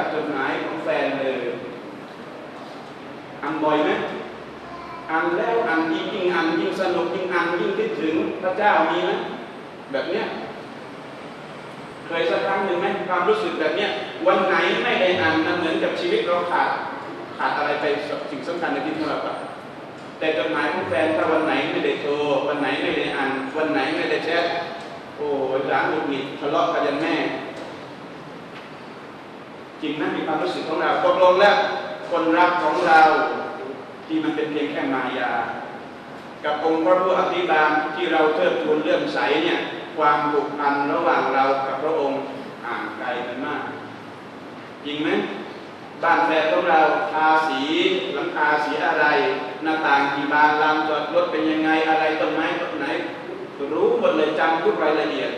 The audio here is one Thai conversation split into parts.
จดหมายของแฟนเลยอ่านบ่อยไหมอ่านแล้วอ่านยิ่งยิ่งอ่านยิ่งสนุกยิ่งอ่านยิ่งคิดถึงพระเจ้ามีไหมแบบเนี้ยเคยสักครั้งหนึ่งไหมความรู้สึกแบบเนี้ยวันไหนไม่ได้อ่านมันเหมือนกับชีวิตเราขาดขาดอะไรไปสิ่งสำคัญในที่ของเราปะแต่จดหมายของแฟนถ้าวันไหนไม่ได้โทรวันไหนไม่ได้อ่านวันไหนไม่ได้แชทโอ้ยร้านหงุดหงิดทะเลาะกันยันแม่ จริงนะมีความรู้สึกของเราตกลงแล้วคนรักของเราที่มันเป็นเพียงแค่มายา กับองค์พระผู้อภิบาลที่เราเทิดทูนเลื่อมใสเนี่ยความผูกพันระหว่างเรากับพระองค์ห่างไกลกันมาก จริงไหมบ้านแฟนของเราทาสีหลังคาสีอะไร หน้าต่างกี่บานลานจอดรถเป็นยังไงอะไรต้นไม้ต้นไหน รู้หมดเลยจำทุกรายละเอียด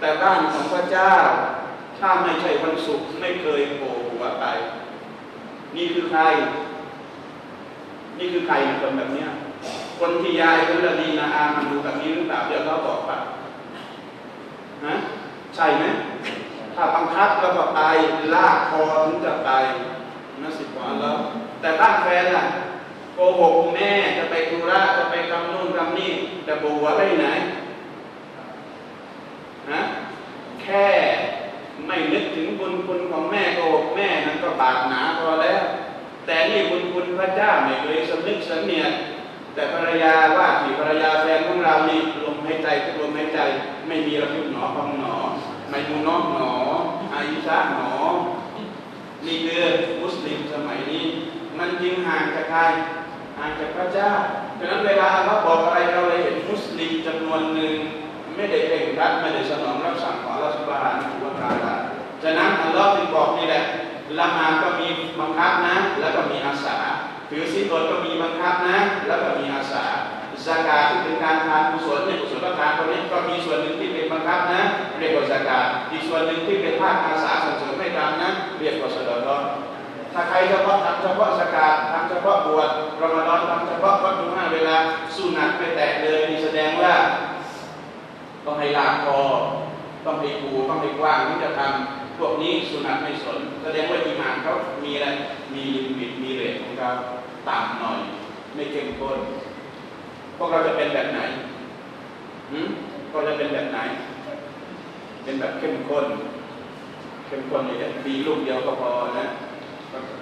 แต่บ้านของพระเจ้า ถ้าไม่ใช่วันศุกร์ไม่เคยโผล่หัวไป นี่คือใคร นี่คือใครคนแบบเนี้ย คนที่ยายคุณละดีนาอามันดูแบบนี้หรือเปล่าเดี๋ยวเขาบอกปะฮะใช่ไหมถ้าบังคับแล้วก็ไปลากคอถึงจะไปนะสิบกว่าแล้ว แต่บ้านแฟนล่ะโกหกแม่จะไปธุระจะไปทำนู่นทำนี่จะปูหัวไปไหนฮะแค่ ไม่นึกถึงบุญคุณของแม่โกหกแม่นั้นก็บาปหนาพอแล้ว แต่นี่บุญคุณพระเจ้าไม่เคยสำนึกสำเนียกแต่ภรรยาว่าที่ภรรยาแฟนของเรานี่ลมหายใจทุกลมหายใจ ไม่มีระพิบหนอพองหนอไม่มูนอกหนออายุชาหนอ นี่คือมุสลิมสมัยนี้ มันจึงห่างจากใครห่างจากพระเจ้าฉะนั้นเวลาเราบอกอะไรเราเลยเห็นมุสลิมจำนวนหนึ่งไม่ได้เร่งรัดไม่ได้สนอง ละหมาดก็มีบังคับนะ แล้วก็มีอาสาถือศีลอดก็มีบังคับนะ แล้วก็มีอาสาสกาที่เป็นการทานกุศลเนี่ยกุศลทานตรงนี้ก็มีส่วนหนึ่งที่เป็นบังคับนะ เรียกว่าสกาอีกส่วนหนึ่งที่เป็นภาคอาสาส่งเสริมให้ทำนะเรียกว่าสดอถ้าใครเฉพาะทำเฉพาะสกาทำเฉพาะบวชรอมฎอนทำเฉพาะวัดดูห้าเวลาสุนัตไปแตะเลยนี่แสดงว่าต้องให้ลาคอต้องให้กูต้องให้กว้างที่จะทำพวกนี้สุนัตไม่สน แสดงว่าอีหมานเขามีอะไร มีลิมิต มีเรทของเขาต่ำหน่อย ไม่เข้มข้น พวกเราจะเป็นแบบไหนหืมพวกเราจะเป็นแบบไหน เป็นแบบเข้มข้น เข้มข้นอย่างดีลูกเดียวก็พอนะ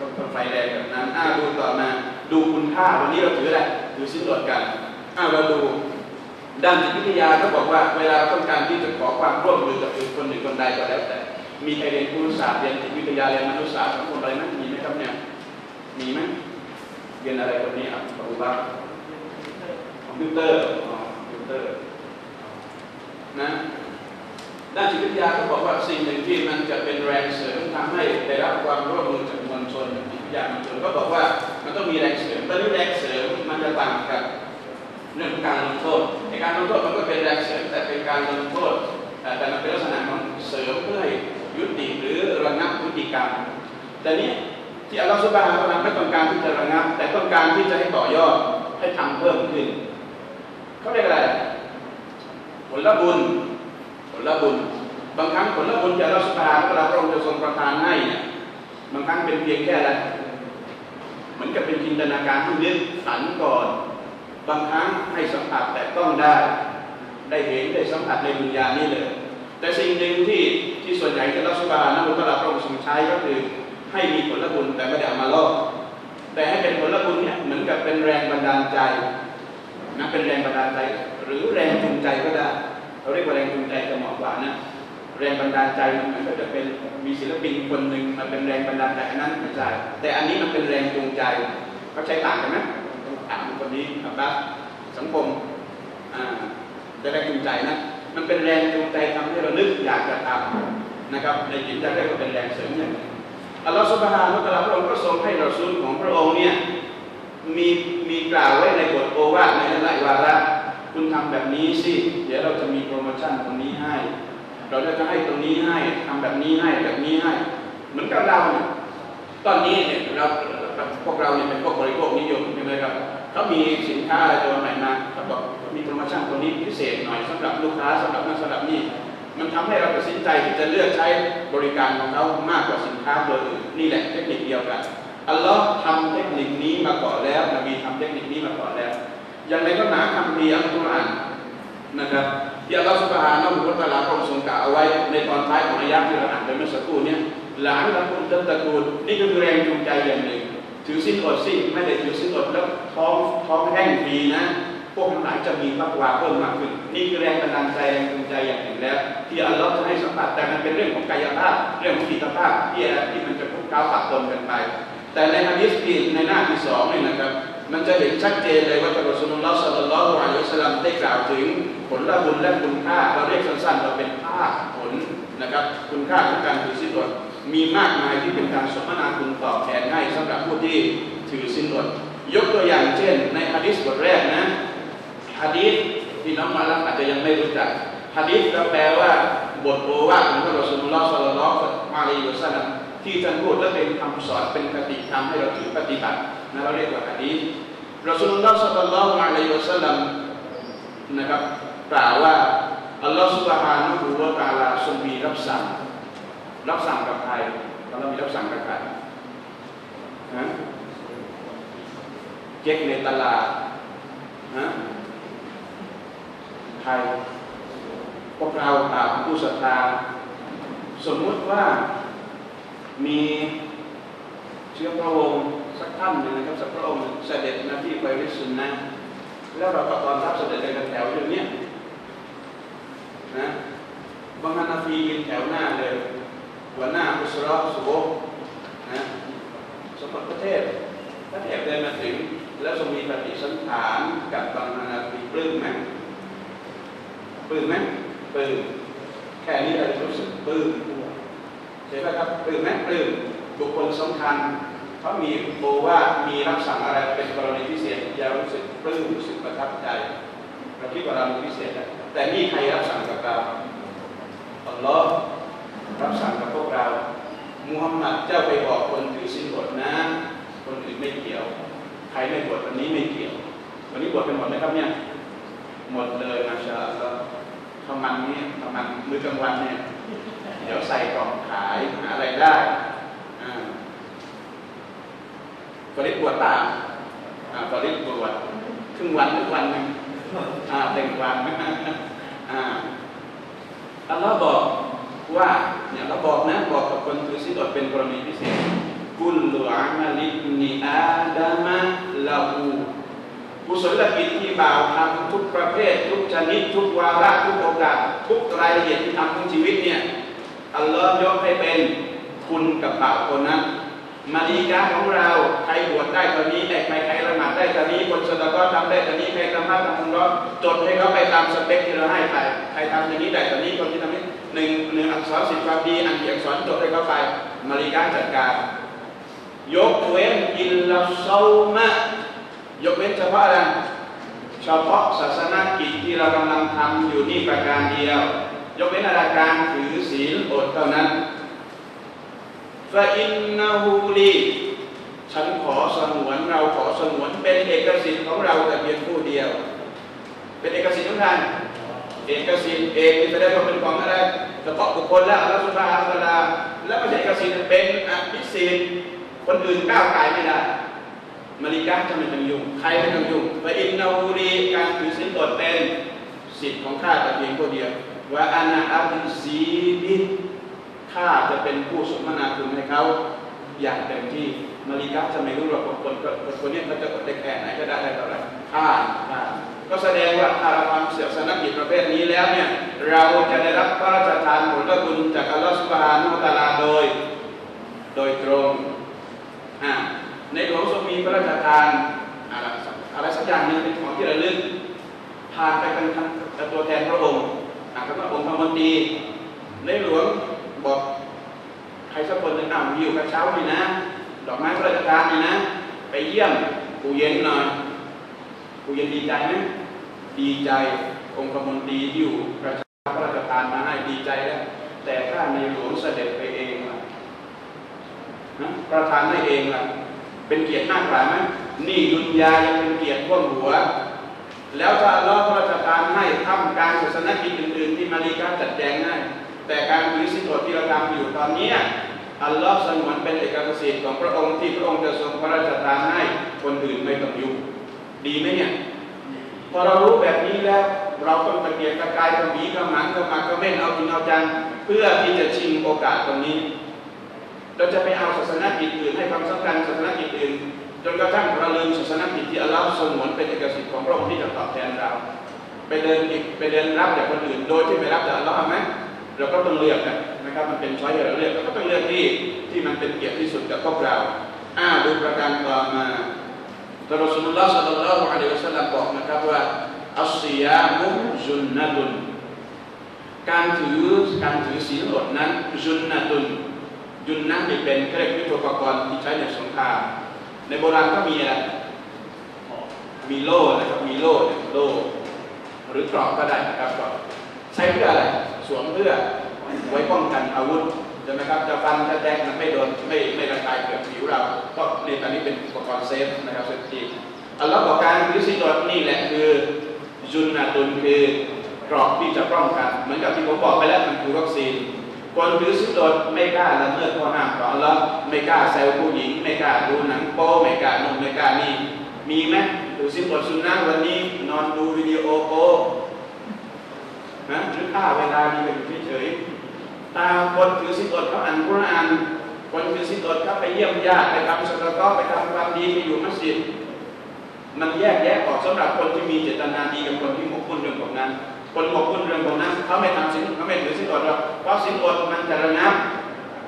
ต้องไฟแดงแบบนั้นอ้าดูต่อมา ดูคุณค่าวันนี้เราถืออะไรถือสิ้นอดกันอ้าเราดูด้านจิตวิทยาเขาบอกว่า เวลาต้องการที่จะขอความร่วมมือกับคนหนึ่งคนใดก็แล้วแต่ มีใครเรียนครุศาสตร์เรียนจิตวิทยาเรียนมนุษยศาสตร์สังคมอะไรไหมมีไหมครับเนี่ยมีไหมเรียนอะไรคนนี้อะขอบคุณครับคอมพิวเตอร์คอมพิวเตอร์นะด้านจิตวิทยาเขาบอกว่าสิ่งหนึ่งที่มันจะเป็นแรงเสริมทำให้ได้รับความร่วมมือจากมวลชนจิตวิทยามวลชนก็บอกว่ามันต้องมีแรงเสริมแตอนนี้แรงเสริมมันจะต่างกับเรื่องของการลงโทษในการลงโทษมันก็เป็นแรงเสริมแต่เป็นการลงโทษแต่แต่มันเป็นลักษณะของเสริมเพื่อให้ ยุติหรือระงับพฤติกรรม แต่นี้ที่อัลลอฮฺสุบฮานะฮูวะตะอาลาไม่ต้องการที่จะระงับ แต่ต้องการที่จะให้ต่อยอดให้ทำเพิ่มขึ้นเขาเรียกอะไรผลบุญผลบุญ บางครั้งผลบุญที่อัลลอฮฺสุบฮานะฮูวะตะอาลาพระองค์จะทรงประทานให้เนี่ยบางครั้งเป็นเพียงแค่อะไรเหมือนกับเป็นจินตนาการที่นึกฝันก่อน บางครั้งให้สัมผัสแต่ต้องได้ ได้เห็นได้สัมผัสในดุนยานี้เลย แต่สิ่งหนึ่งที่ที่ส่วนใหญ่ที่รัฐบาลนะมุตลาพระองค์ทรงใช้ก็คือ ให้มีผลบุญแต่ไม่ได้เอามาล่อแต่ให้เป็นผลบุญเนี่ยเหมือนกับเป็นแรงบันดาลใจนะเป็นแรงบันดาลใจ หรือแรงจูงใจก็ได้เราเรียกว่าแรงจูงใจจะเหมาะกว่านะแรงบันดาลใจมันก็จะเป็นมีศิลปินคนหนึ่งมันเป็นแรงบันดาลใจอันนั้นไม่ใช่แต่อันนี้มันเป็นแรงจูงใจเขาใช้ต่างกันไหมถามคนนี้นะครับสังคมจะแรงจูงใจนะ มันเป็นแรงจูงใจทำให้เรานึกอยากจะทำนะครับ ในจิตใจได้ก็เป็นแรงเสริมอย่างหนึ่งอัลลอฮฺสุบฮานุตะลาพระองค์ก็ทรงให้เราซุนของพระองค์เนี่ยมีมีกล่าวไว้ในบทโอวาทในหลายวาระคุณทำแบบนี้สิ เดี๋ยวเราจะมีโปรโมชั่นตรงนี้ให้ เราจะให้ตรงนี้ให้ทำแบบนี้ให้แบบนี้ให้ เหมือนกับเราเนี่ยตอนนี้เนี่ยเราพวกเราเนี่ยเป็นพวกบริโภคนิยมใช่ไหมครับเขามีสินค้าอะไรตัวใหม่มาเขาบอก มีโปรโมชั่นตัวนี้พิเศษหน่อยสำหรับลูกค้าสำหรับนั่นสำหรับนี่มันทำให้เราตัดสินใจที่จะเลือกใช้บริการของเขามากกว่าสินค้าตัวอื่นนี่แหละเทคนิคเดียวกันอัลลอฮ์ทำเทคนิคนี้มาก่อนแล้วนบีทำเทคนิคนี้มาก่อนแล้ว อย่างไรก็หนาคำพีอัลกุรอานนะครับที่อัลลอฮฺสุบฮานะฮูวะตะอาลาพระองค์ทรงกล่าวเอาไว้ในตอนท้ายของอายะห์ที่เราอ่านไปเมื่อสักครู่เนี้หลานละคุณตัตะกูลนี่ก็คือแรงจูงใจอย่างหนึ่งถือสิ้นอดสิไม่ได้ถือสิ้นอดแล้วท้องท้องแห้งฟรีนะ พวกทั้งหลายจะมีพักวาเพิ่มมากขึ้น นี่คือแรงบันดาลใจแรงจูงใจอย่างหนึ่งแล้ว ที่อัลลอฮฺจะให้สัมผัสแต่มันเป็นเรื่องของกายภาพ เรื่องของจิตภาพที่อะไรที่มันจะคุกคาวปะปนกันไป แต่ในฮะดิษที่ในหน้าที่สองนี่นะครับมันจะเห็นชัดเจนเลยว่าท่านรอสูลุลลอฮ์สัลลัลลอฮุอะลัยฮิสลลัมได้กล่าวถึงผลละบุญและคุณค่าเราเรียกสั้นๆว่าเป็นภาคผลนะครับ คุณค่าของการถือศีลอดมีมากมายที่เป็นการสมนาคุณตอบแทนให้สำหรับผู้ที่ถือศีลอดยกตัวอย่างเช่น ในฮะดิษบทแรกนะ ฮะดิษที่น้องมาลับอาจจะยังไม่รู้จักฮะดิษก็แปลว่าบทโอวาทของท่านรอสูลุลลอฮ์สัลลัลลอฮุอะลัยฮิวะสัลลัมที่ท่านพูดและเป็นคำสอนเป็นคติธรรมให้เราถือปฏิบัตินะเราเรียกว่าฮะดีษรอสูลุลลอฮ์สัลลัลลอฮุอะลัยฮิวะสัลลัมนะครับกล่าวว่าอัลลอฮฺสุบฮานะฮูวะตาลาทรงมีรับสั่งรับสั่งกับใครอัลลอฮ์มีรับสั่งกับใครฮะเจ๊กในตลาดฮะ ใคร พวกเราตามผู้ศรัทธา สมมุติว่ามีเชื้อพระวงศ์สักท่านหนึ่งนะครับสักพระองค์เสด็จมาที่ไปริสุนนะแล้วเราก็ตอนรับเสด็จกันแถวอย่างนี้นะบางนาฟียืนแถวหน้าเลยหัวหน้าอุสรอสุโบนะสมบัติประเทศพระเทพเดินมาถึง แล้วทรงมีปฏิสันฐานกับบางนาฟีปลื้มไหม ปลื้มไหมปลื้มแค่นี้เราจะรู้สึกปลื้มเห็นไหมครับปลื้มไหมปลื้มบุคคลสำคัญเขามีโบว่ามีรับสั่งอะไรเป็นกรณีพิเศษอย่ารู้สึกปลื้มรู้สึกประทับใจเราคิดว่าเรามีพิเศษแต่นี่ใครรับสั่งกับเราอัลลอฮ์รับสั่งกับพวกเรามุฮัมมัดเจ้าไปบอกคนถือสินบทนะ คนอื่นไม่เกี่ยว ใครไม่บวชวันนี้ไม่เกี่ยว วันนี้บวชเป็นหมดไหมครับเนี่ย หมดเลยมาชาอัลลอฮ์ ทำมันเนี่ยทำมันมื้อกลางวันเนี่ยเดี๋ยวใส่กล่องขายหาอะไรได้ฟริดบวชตามฟริดบวชครึ่งวันทุกวันหนึ่งเต็มวันอัลลอฮ์บอกว่าเนี่ยเราบอกนะบอกกับคนถือสิทธิ์เป็นกรณีพิเศษกุลลุอามาลินีอาดามะลาหู กุศลกิจที่บ่าวทำทุกประเภท ทุกชนิด ทุกวาระทุกโอกาส ทุกรายละเอียดที่ทำของชีวิตเนี่ยอัลลอฮ์ยกให้เป็นคุณกับบ่าวคนนั้นมาดีกาของเราใครบวชได้ตอนนี้ใครใครใครละหมาดได้ตอนนี้คนสตก็ทำได้ตอนนี้ใครทำห้าทำทำร้อนจดให้เขาไปตามสเปคที่เราให้ไปใครทำอย่างนี้ได้ตอนนี้คนที่ทำนี้หนึ่งหนึ่งอักษรสิบความดีอันกี่อักษรจดให้เขาไปมาดีกาจัดการ ยกเว้นอิลลัซามะ ยกเว้นเฉพาะอะไรเฉพาะศาสนากิจที่เรากำลังทำอยู่นี่ประการเดียว ยกเว้นอาการถือศีลอดเท่านั้นฟาอินนาฮูลีฉันขอสงวนเราขอสงวนเป็นเอกสิทธิ์ของเราแต่เพียงผู้เดียว เป็นเอกสิทธิ์ของใครเอกสิทธิ์เอกที่แสดงว่าเป็นของอะไรเฉพาะบุคคลและอัลลอฮฺสุบฮานะฮูวะตะอาลาและไม่ใช่เอกสิทธิ์เป็นอภิสิทธิ์คนอื่นก้าวไกลไม่ได้ มาริกาจะไม่ต้องยุ่ง ใครไม่ต้องยุ่งฟาอินนาฮูลีการถือศีลอดเป็นสิทธิ์ของข้าแต่เพียงผู้เดียวว่าอานาอัลซีบิข้าจะเป็นผู้สมนาคุณให้เขาอย่างเต็มที่มาริกาจะไม่รู้หรอกคนคนคนนี้เขาจะอดได้แค่ไหนก็ได้ได้เท่าไหร่ข้าข้าก็แสดงว่าถ้าเราทำเสียสนกิจประเภทนี้แล้วเนี่ยเราจะได้รับพระราชทานผลบุญจากอัลลอฮฺสุบฮานุตะลาโดย โดยตรงอ่า ในหลวงทรงมีพระราชทานอะไรสักอย่างหนึ่งเป็นของที่ระลึกทานไปเป็นตัวแทนพระองค์อาจจะพระองค์พระมนตรีในหลวงบอกใครสักคนหนึ่งอ่าอยู่กระเช้านี่นะ ดอกไม้พระราชทานนี่นะ ไปเยี่ยมปู่เย็นหน่อยปู่เย็นดีใจไหมดีใจองค์พระมนตรีที่อยู่กระเช้าพระราชทานมาให้ดีใจแล้วแต่ถ้าในหลวงเสด็จไปเองล่ะนะประทานให้เองล่ะ เป็นเกียรติหน้ากลายไหมนี่ดุนยายังเป็นเกียรติท่วมหัว แล้วถ้าอัลลอฮ์พระราชทานให้ทำการศาสนกิจอื่นๆที่มาลีกาจัดแจงให้แต่การถือสินอดที่เราทำอยู่ตอนนี้อัลลอฮ์สงวนเป็นเอกสิทธิ์ของพระองค์ที่พระองค์จะทรงพระราชทานให้คนอื่นไม่ต้องยุ่งดีไหมเนี่ยพอเรารู้แบบนี้แล้วเราต้องตะเกียกตะกายกระหมีกระหมังกระหมักกระเม่นเอาจริงเอาจังเพื่อที่จะชิงโอกาสตรงนี้ เราจะไปเอาศาสนาอื่นให้ความสำคัญศาสนาอื่นจนกระทั่งราลืมศาสนาที่อัลลอฮ์สงวนเป็นเอกสิทธิ์ของพระองค์ที่จะตอบแทนเรา ไปเดินอีกไปเดินรับจากคนอื่น โดยที่ไม่รับจากอัลลอฮ์ไหมเราก็ต้องเลือกนะนะครับมันเป็นช้อยให้เราเลือกเราก็ต้องเลือกที่ที่มันเป็นเกียรติที่สุดกับพวกเราอ้าดูประการต่อมาท่านรอสูลุลลอฮ์สัลลัลลอฮุอะลัยฮิวะสัลลัมบอกนะครับว่าอัสซิยามุจุนนะตุนการถือการถือศีลอดนั้นจุนนะตุน จุนนะนี่เป็นเครื่องยุทโธปกรณ์ที่ใช้ในสงคราม ในโบราณก็มีอะไรมีโล่นะครับ มีโล่โล่หรือกรอบก็ได้นะครับกรอบใช้เพื่ออะไร สวมเพื่อไว้ป้องกันอาวุธใช่ไหมครับ จะฟันจะแทงมันไม่โดนไม่ไม่ระคายเกิดผิวเรา ก็ในตอนนี้เป็นอุปกรณ์เซฟนะครับเซฟตี้อัลลอฮ์บอกการถือศีลอดนี่แหละคือจุนนะตุนคือกรอบที่จะป้องกัน เหมือนกับที่ผมบอกไปแล้วมันคือวัคซีน คนถือศีลอดไม่กล้าละเมิดข้อห้ามของอัลลอฮ์ไม่กล้าแซวผู้หญิง ไม่กล้าดูหนังโป๊ไม่กล้านมไม่กล้านี่มีไหมถือศีลอดสุนนะวันนี้นอนดูวิดีโอโป๊นะหรือฆ่าเวลานี้ไปอยู่เฉยตาคนถือศีลอดเขาอ่านกุรอานคนถือศีลอดเขาไปเยี่ยมญาติไปทำสกก็ไปทำความดีไปอยู่มัสยิดมันแยกแยะออกสำหรับคนที่มีเจตนาดีกับคนที่หมกมุ่นเรื่องของนั้น คนหมกมุ่นเรื่องของนั้นเขาไม่ทำสิ่งเขาไม่ถือสิ่งอดหรอกเพราะสิ่งอดมันจะระงับ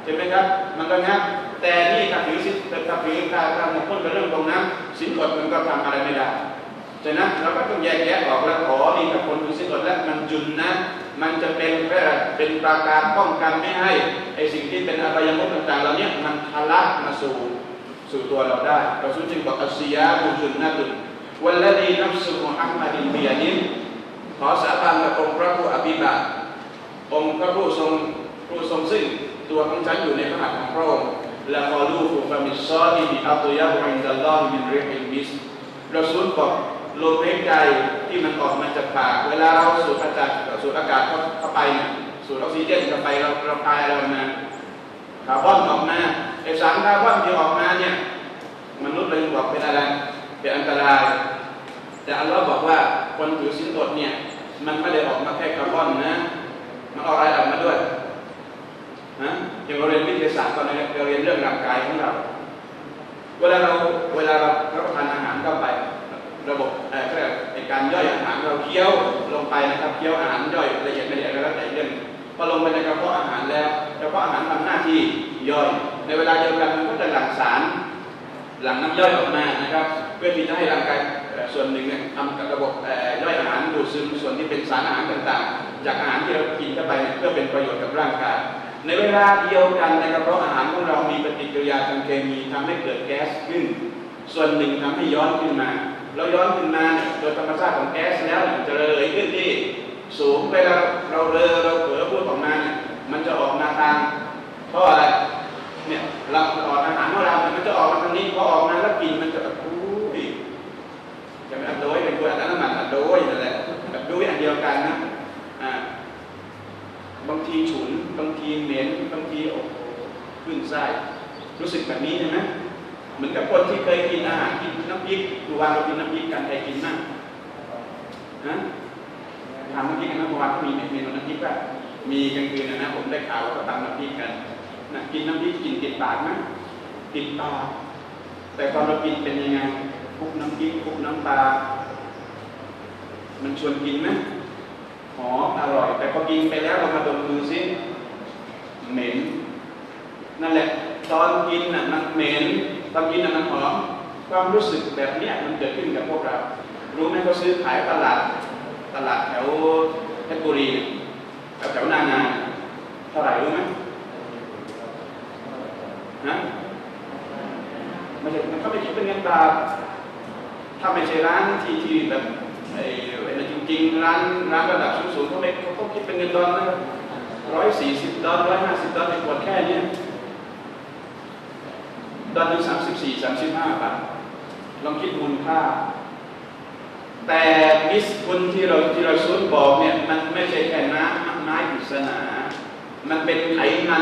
ใช่ไหมครับ มันระงับแต่นี่ถ้าถือสิ่งถ้าถือการทำหมกมุ่นกับเรื่องของนั้นสิ่งอดมันก็ทำอะไรไม่ได้ฉะนั้นเราก็ต้องแยกแยะออกแล้วอ๋อนี่กับคนถือสิ่งอดแล้วมันจุนนะ มันจะเป็นแค่เป็นปราการป้องกันไม่ให้ไอสิ่งที่เป็นอบายมุขต่างๆเหล่านี้มันทะลักมาสู่สู่ตัวเราได้เราสุจึงบอกอัสซิยาบุจุนนะตุนวันละดีนับสุมุฮัมมัดินเบียดิน อสาบานกับองค์พระผู้อภิบาลองค์พระผู้ทรงผู้ทรงซึ่งตัวของฉันอยู่ในพระหัตถ์ของพระองค์และพอลูกฟามิซอดีบิอัตยาบุอินดัลลอฮิมินเรียอิมิสเราสูญบอกลมหายใจที่มันออกมาจากปากเวลาเราสูดอากาศสูดอากาศเข้าไปสูดออกซิเจนเข้าไปเราเราคายอะไรออกมาคาร์บอนออกมาไอสารคาร์บอนที่ออกมาเนี่ยมนุษย์เลยบอกเป็นอะไรเป็นอันตราย แต่อัลลอฮ์บอกว่าคนถือสินอดเนี่ย มันไม่ได้ออกมาแค่คาร์บอนนะ มันออกอะไรออกมาด้วยฮะอย่างเราเรียนวิทยาศาสตร์ตอนนี้เราเรียนเรื่องร่างกายของเรา เวลาเราเวลาเรารับประทานอาหารเข้าไป ระบบเอ่อเรียกในการย่อยอาหารเราเคี้ยวลงไปนะครับเคี้ยวอาหารย่อยละเอียดไม่ละเอียดก็แล้วแต่เรื่องพอลงไปในกระเพาะอาหารแล้วกระเพาะอาหารทำหน้าที่ย่อย ในเวลาเดียวกันมันก็จะหลั่งสารหลั่งน้ำย่อยออกมานะครับ เพื่อที่จะให้ร่างกายส่วนหนึ่งเนี่ยทำกับระบบเซึมส่วนที่เป็นสารอาหารต่างๆ จากอาหารที่เรากินเข้าไปเพื่อเป็นประโยชน์กับร่างกาย ในเวลาเดียวกันในกระเพาะอาหารของเรามีปฏิกิริยาทางเคมีทำให้เกิดแก๊สขึ้น ส่วนหนึ่งทำให้ย้อนขึ้นมา เราย้อนขึ้นมาโดยธรรมชาติของแก๊สแล้วเนี่ยจะระเหยขึ้นที่สูงเวลาเราเรอเราเผลอพูดออกมาเนี่ยมันจะออกมาทางเพราะอะไรเนี่ยเราออกอาหารของเราเนี่ยมันจะออกมาทางนี้พอออกมาแล้วกลิ่นมันจะแบบอุ้ยจะเป็นอันโดยเป็นคนอันน้ำมันอันโดยนั่นแหละแบบด้วยอันเดียวกันนะอ่าบางทีฉุนบางทีเหม็นบางทีโอ้โห ขึ้นไส้รู้สึกแบบนี้ใช่ไหมเหมือนกับคนที่เคยกินอาหารกินน้ำพริกดูวันเรากินน้ำพริกกันใครกินมั่งฮะทำน้ำพริกกันนะเมื่อวานก็มีเมนูน้ำพริกว่ามีกลางคืนนะนะผมได้ข่าวว่าเขาทำน้ำพริกกันนะกินน้ำพริกกินติดปากไหมติดปากแต่ตอนเรากินเป็นยังไงคุกน้ำพริกคุกน้ำปลามันชวนกินไหมหอมอร่อย แต่พอกินไปแล้วเรามาดมมือซิเหม็น นั่นแหละ ตอนกินน่ะมันเหม็นตอนกินน่ะมันหอมความรู้สึกแบบเนี้ยมันเกิดขึ้นกับพวกเรา รู้ไหมเขาซื้อขายตลาดตลาดแถวเพชรบุรีแถวแถวนานาเท่าไหร่รู้ไหมนะไม่ใช่มันเขาไม่คิดเป็นเงินบาทถ้าไม่ใช่ร้านที่ที่แบบไอ้อะไรจริงๆร้านร้านระดับสูงๆเขาไม่เขาคิดเป็นเงินดอลนะรับร้อยสี่สิบดอลร้อยห้าสิบดอลในขวดแค่เนี้ย ดอลหนึ่สามสิบสี่สามสิบห้าบาทลองคิดมูลค่า แต่มิสคุณที่เราที่เราซุนบอกเนี่ย มันไม่ใช่แค่น้ำไม้ปริศนา มันเป็นไขมัน